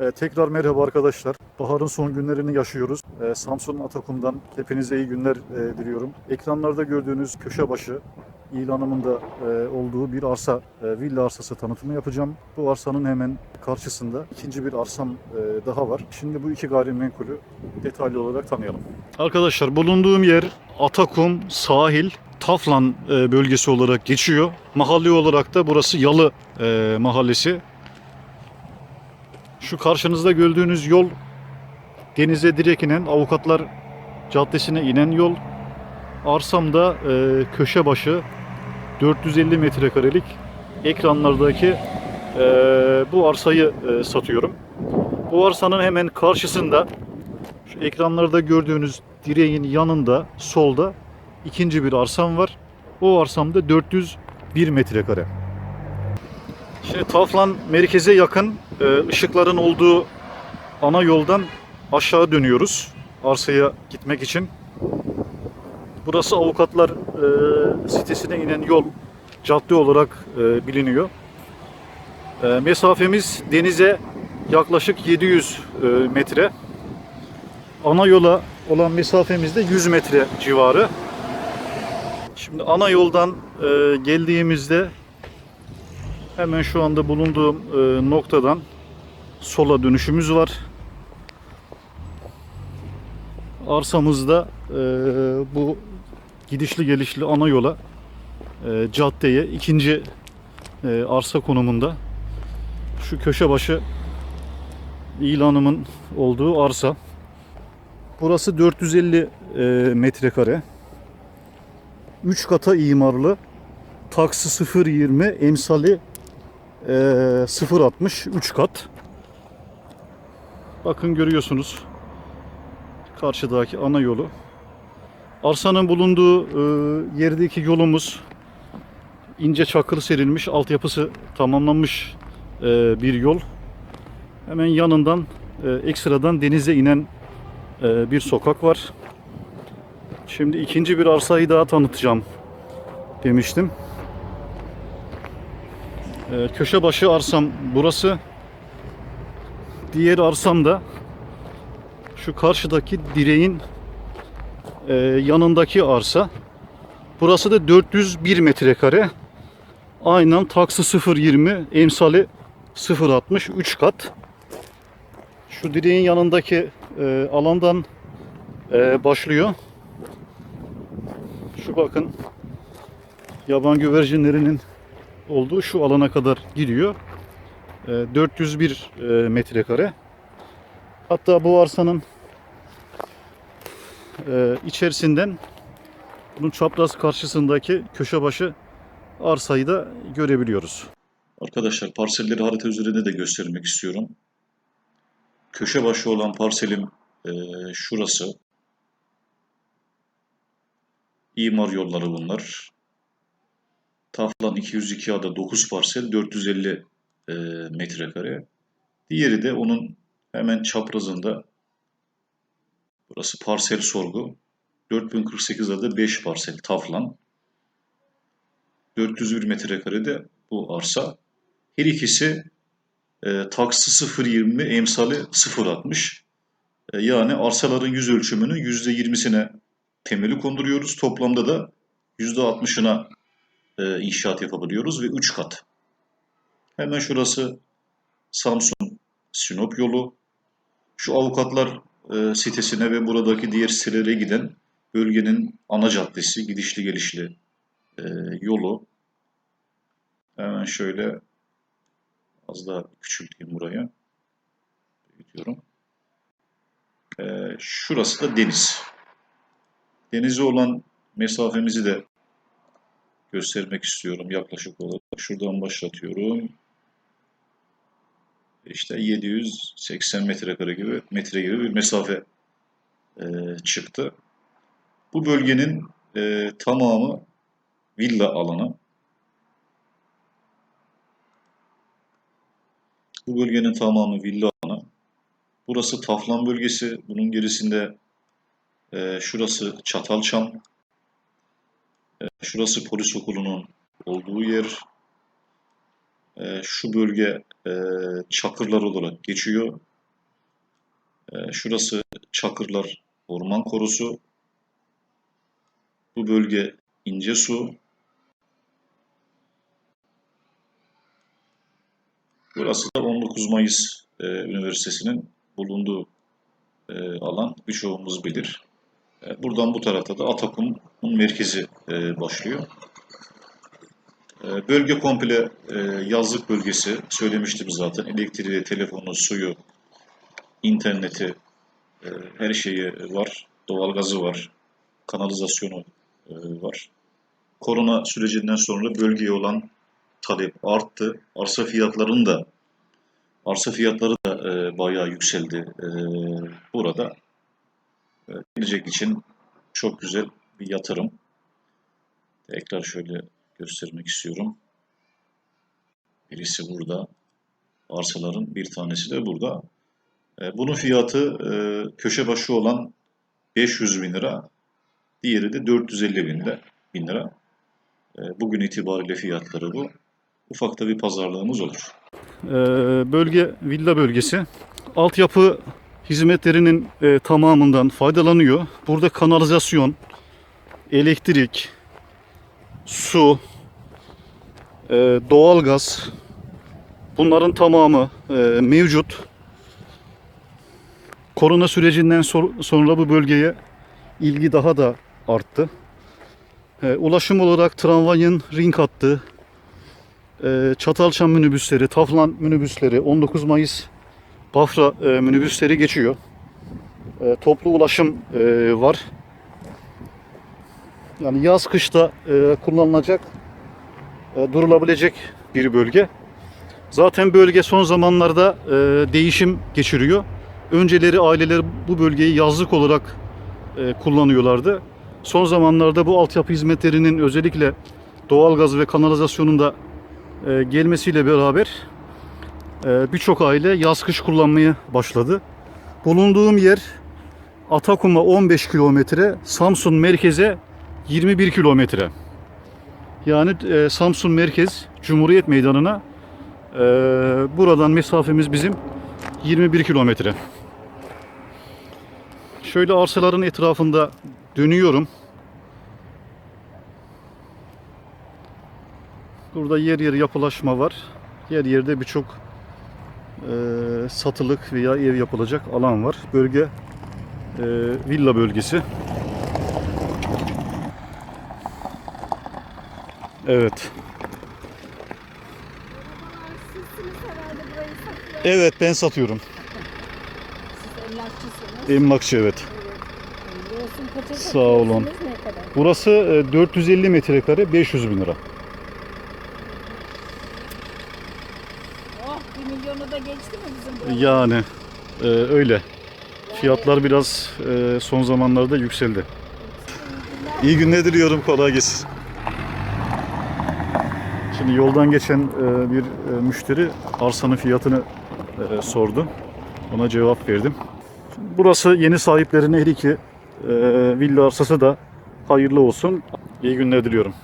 Ee, tekrar merhaba arkadaşlar. Baharın son günlerini yaşıyoruz. Ee, Samsun Atakum'dan hepinize iyi günler e, diliyorum. Ekranlarda gördüğünüz köşe başı ilanımın da e, olduğu bir arsa, e, villa arsası tanıtımı yapacağım. Bu arsanın hemen karşısında ikinci bir arsam e, daha var. Şimdi bu iki gayrimenkulü detaylı olarak tanıyalım. Arkadaşlar bulunduğum yer Atakum sahil Taflan e, bölgesi olarak geçiyor. Mahalle olarak da burası Yalı e, mahallesi. Şu karşınızda gördüğünüz yol denize direkt inen Avukatlar Caddesi'ne inen yol. Arsamda e, köşe başı 450 metrekarelik ekranlardaki e, bu arsayı e, satıyorum. Bu arsanın hemen karşısında şu ekranlarda gördüğünüz direğin yanında solda ikinci bir arsam var. O arsamda 401 metrekare. Şimdi Taflan merkeze yakın e, ışıkların olduğu ana yoldan aşağı dönüyoruz arsaya gitmek için. Burası avukatlar e, sitesine inen yol cadde olarak e, biliniyor. E, mesafemiz denize yaklaşık 700 e, metre. Ana yola olan mesafemiz de 100 metre civarı. Şimdi ana yoldan e, geldiğimizde Hemen şu anda bulunduğum e, noktadan sola dönüşümüz var. Arsamızda e, bu gidişli gelişli ana yola e, caddeye ikinci arsa konumunda şu köşe başı ilanımın olduğu arsa. Burası 450 e, metrekare. 3 kata imarlı. Taksi 020 emsali ee, 0.60 3 kat. Bakın görüyorsunuz. Karşıdaki ana yolu. Arsanın bulunduğu e, yerdeki yolumuz ince çakıl serilmiş, altyapısı tamamlanmış e, bir yol. Hemen yanından e, ekstradan denize inen e, bir sokak var. Şimdi ikinci bir arsayı daha tanıtacağım demiştim. Ee, köşe başı arsam burası. Diğer arsam da şu karşıdaki direğin e, yanındaki arsa. Burası da 401 metrekare. Aynen taksı 020, emsali 060, 3 kat. Şu direğin yanındaki e, alandan e, başlıyor. Şu bakın yaban güvercinlerinin olduğu şu alana kadar gidiyor. E, 401 e, metrekare. Hatta bu arsanın e, içerisinden bunun çapraz karşısındaki köşe başı arsayı da görebiliyoruz. Arkadaşlar parselleri harita üzerinde de göstermek istiyorum. Köşe başı olan parselim e, şurası. İmar yolları bunlar. Taflan 202 ada 9 parsel 450 e, metrekare. Diğeri de onun hemen çaprazında burası parsel sorgu. 4048 ada 5 parsel Taflan. 401 metrekarede bu arsa. Her ikisi e, taksı 0.20 emsali 0.60. E, yani arsaların yüz ölçümünün %20'sine temeli konduruyoruz. Toplamda da %60'ına e, inşaat yapabiliyoruz ve 3 kat. Hemen şurası Samsun Sinop yolu. Şu avukatlar e, sitesine ve buradaki diğer sitelere giden bölgenin ana caddesi, gidişli gelişli e, yolu. Hemen şöyle az daha küçülteyim burayı. Büyütüyorum. E, şurası da deniz. Denize olan mesafemizi de göstermek istiyorum yaklaşık olarak. Şuradan başlatıyorum. İşte 780 metrekare gibi metre gibi bir mesafe e, çıktı. Bu bölgenin e, tamamı villa alanı. Bu bölgenin tamamı villa alanı. Burası Taflan bölgesi. Bunun gerisinde e, şurası Çatalçam. E, şurası polis okulunun olduğu yer. E, şu bölge e, Çakırlar olarak geçiyor. E, şurası Çakırlar Orman Korusu. Bu bölge İncesu. Burası da 19 Mayıs e, Üniversitesi'nin bulunduğu e, alan birçoğumuz bilir. E, buradan bu tarafta da Atakum'un merkezi e, başlıyor. E, bölge komple yazlık bölgesi. Söylemiştim zaten. Elektriği, telefonu, suyu, interneti, her şeyi var. Doğalgazı var. Kanalizasyonu var. Korona sürecinden sonra bölgeye olan talep arttı. Arsa fiyatlarının da arsa fiyatları da bayağı yükseldi burada. E, gelecek için çok güzel bir yatırım. Tekrar şöyle göstermek istiyorum. Birisi burada. Arsaların bir tanesi de burada. E, bunun fiyatı e, köşe başı olan 500 bin lira. Diğeri de 450 bin, de, bin lira. E, bugün itibariyle fiyatları bu. Ufakta bir pazarlığımız olur. Ee, bölge villa bölgesi. Altyapı hizmetlerinin e, tamamından faydalanıyor. Burada kanalizasyon, elektrik, su, e, doğalgaz bunların tamamı e, mevcut. Korona sürecinden sonra bu bölgeye ilgi daha da arttı. E, ulaşım olarak tramvayın ring hattı, e, Çatalçam minibüsleri, Taflan minibüsleri, 19 Mayıs Bafra e, minibüsleri geçiyor. E, toplu ulaşım e, var. Yani yaz kışta e, kullanılacak, e, durulabilecek bir bölge. Zaten bölge son zamanlarda e, değişim geçiriyor. Önceleri aileler bu bölgeyi yazlık olarak e, kullanıyorlardı. Son zamanlarda bu altyapı hizmetlerinin özellikle doğalgaz ve kanalizasyonun da e, gelmesiyle beraber birçok aile yaz kış kullanmaya başladı. Bulunduğum yer Atakum'a 15 kilometre, Samsun merkeze 21 kilometre. Yani e, Samsun merkez Cumhuriyet Meydanı'na e, buradan mesafemiz bizim 21 kilometre. Şöyle arsaların etrafında dönüyorum. Burada yer yer yapılaşma var. Yer yerde birçok e, satılık veya ev yapılacak alan var. Bölge e, villa bölgesi. Evet. Evet ben satıyorum. Siz emlakçısınız. Emlakçı evet. Kaça Sağ olun. Burası e, 450 metrekare 500 bin lira. Oh bir milyonu da geçti mi bizim burada? Yani e, öyle. Fiyatlar biraz e, son zamanlarda yükseldi. İyi günler diliyorum. Kolay gelsin. Şimdi yoldan geçen e, bir e, müşteri arsanın fiyatını e, sordu. Ona cevap verdim. Şimdi burası yeni sahiplerine her iki e, villa arsası da hayırlı olsun. İyi günler diliyorum.